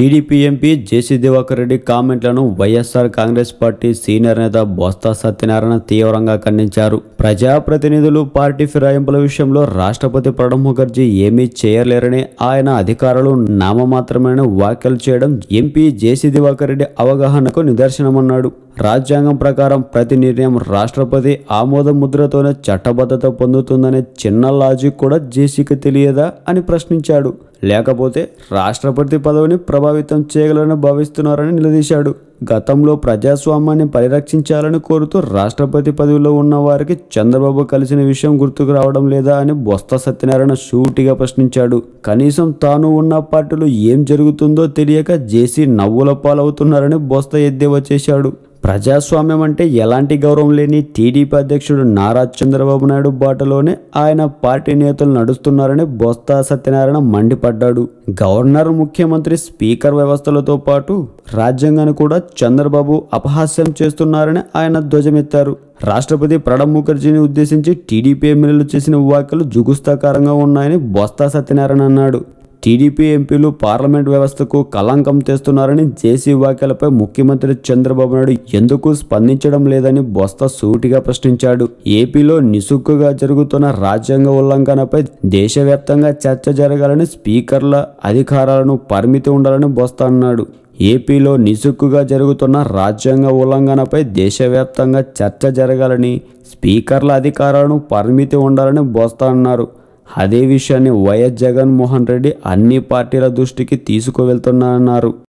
TDP MP JC Diwakar Reddy కామెంట్లను YSR Congress party senior నేత బొత్స సత్యనారాయణ తీవ్రంగా ఖండించారు. ప్రజాప్రతినిధులు పార్టీ ఫిరాయింపుల విషయంలో రాష్ట్రపతి ప్రణబ్ ముఖర్జీ ఏమీ చేయలేరని ఆయన అధికారులు నామమాత్రమైన వ్యాఖ్యలు చేయడం ఎంపీ జేసీ దివాకర్ రెడ్డి అవగాహనకు నిదర్శనమన్నాడు. రాజ్యాంగం ప్రకారం ప్రతి నిర్ణయం రాష్ట్రపతి ఆమోద ముద్రతోనే చట్టబద్ధత పొందుతుందనే చిన్న లాజిక్ కూడా జేసీకి తెలియదా అని ప్రశ్నించాడు. లేకపోతే రాష్ట్రపతి పదవిని ప్రభావితం చేయగలని భావిస్తున్నారని నిలదీశాడు. గతంలో ప్రజాస్వామ్యాన్ని పరిరక్షించాలని కోరుతూ రాష్ట్రపతి పదవిలో ఉన్న వారికి చంద్రబాబు కలిసిన విషయం గుర్తుకు రావడం లేదా అని బొత్స సత్యనారాయణ సూటిగా ప్రశ్నించాడు. కనీసం తాను ఉన్న పార్టీలో ఏం జరుగుతుందో తెలియక జేసీ నవ్వుల పాలవుతున్నారని బొస్త ఎద్దేవా చేశాడు. ప్రజాస్వామ్యం అంటే ఎలాంటి గౌరవం లేని టీడీపీ అధ్యక్షుడు నారా చంద్రబాబు నాయుడు బాటలోనే ఆయన పార్టీ నేతలు నడుస్తున్నారని బొత్స సత్యనారాయణ మండిపడ్డాడు. గవర్నర్ ముఖ్యమంత్రి స్పీకర్ వ్యవస్థలతో పాటు రాజ్యాంగాన్ని కూడా చంద్రబాబు అపహాస్యం చేస్తున్నారని ఆయన ధ్వజమెత్తారు. రాష్ట్రపతి ప్రణబ్ ముఖర్జీని ఉద్దేశించి టీడీపీ ఎమ్మెల్యేలు చేసిన వ్యాఖ్యలు జుగుస్తాకారంగా ఉన్నాయని బొత్స సత్యనారాయణ అన్నాడు. టీడీపీ ఎంపీలు పార్లమెంట్ వ్యవస్థకు కళంకం తెస్తున్నారని జేసీ వ్యాఖ్యలపై ముఖ్యమంత్రి చంద్రబాబు నాయుడు ఎందుకు స్పందించడం లేదని బొస్త సూటిగా ప్రశ్నించాడు. ఏపీలో నిసుక్కుగా జరుగుతున్న రాజ్యాంగ ఉల్లంఘనపై దేశవ్యాప్తంగా చర్చ జరగాలని స్పీకర్ల అధికారాలను పరిమితి ఉండాలని బొస్త అన్నాడు. ఏపీలో నిసుక్కుగా జరుగుతున్న రాజ్యాంగ ఉల్లంఘనపై దేశవ్యాప్తంగా చర్చ జరగాలని స్పీకర్ల అధికారాలను పరిమితి ఉండాలని బొత్స అన్నారు. అదే విషయాన్ని వైఎస్ జగన్మోహన్ రెడ్డి అన్ని పార్టీల దృష్టికి తీసుకువెళ్తున్నానన్నారు.